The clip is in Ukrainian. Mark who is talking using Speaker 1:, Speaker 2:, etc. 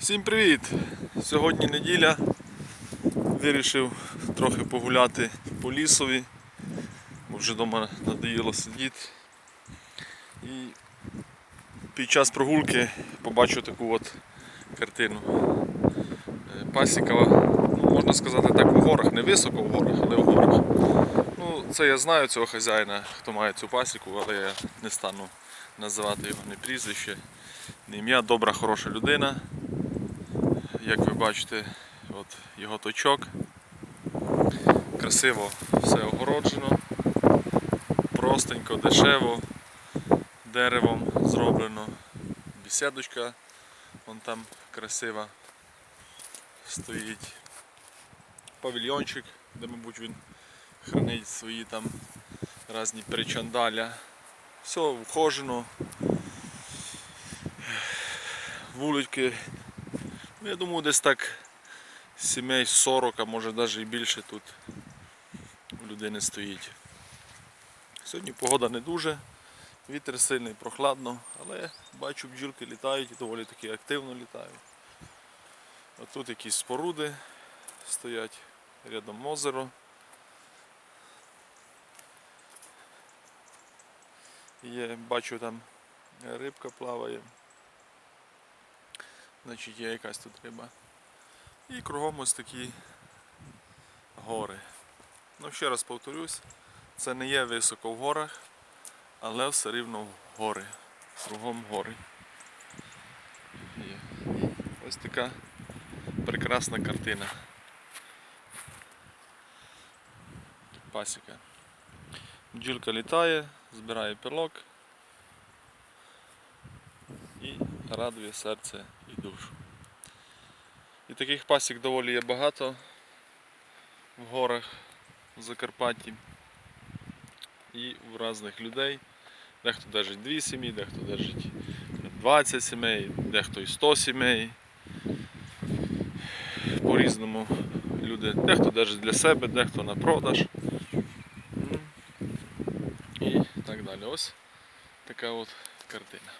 Speaker 1: Всім привіт! Сьогодні неділя. Вирішив трохи погуляти по лісові, бо вже вдома надоїло сидіти. І під час прогулки побачив таку от картину. Е, Пасіка, ну, можна сказати так, в горах, не високо в горах, але в горах. Ну, це я знаю цього хазяїна, хто має цю пасіку, але я не стану називати його ні прізвище, ні ім'я. Добра, хороша людина. Як ви бачите, от його точок. Красиво все огороджено, простенько, дешево, деревом зроблено. Бісідочка вон там красива стоїть. Павільйончик, де, мабуть, він хранить свої там різні причандаля. Все вхожено. Вулички я думаю, десь так сімей 40, а може навіть і більше тут у людини стоїть. Сьогодні погода не дуже, вітер сильний, прохладно, але бачу бджілки літають і доволі таки активно літають. От тут якісь споруди стоять, рядом озеро. Є, бачу там рибка плаває. Значить є якась тут риба. І кругом ось такі гори. Ну ще раз повторюсь, це не є високо в горах, але все рівно гори. Кругом гори. Є. Ось така прекрасна картина. Пасіка. Бджілка літає, збирає пилок і радує серце і душу. І таких пасік доволі є багато в горах в Закарпатті і в різних людей. Дехто держить дві сім'ї, дехто держить 20 сімей, дехто і 100 сімей. По-різному люди. Дехто держить для себе, дехто на продаж. І так далі. Ось така от картина.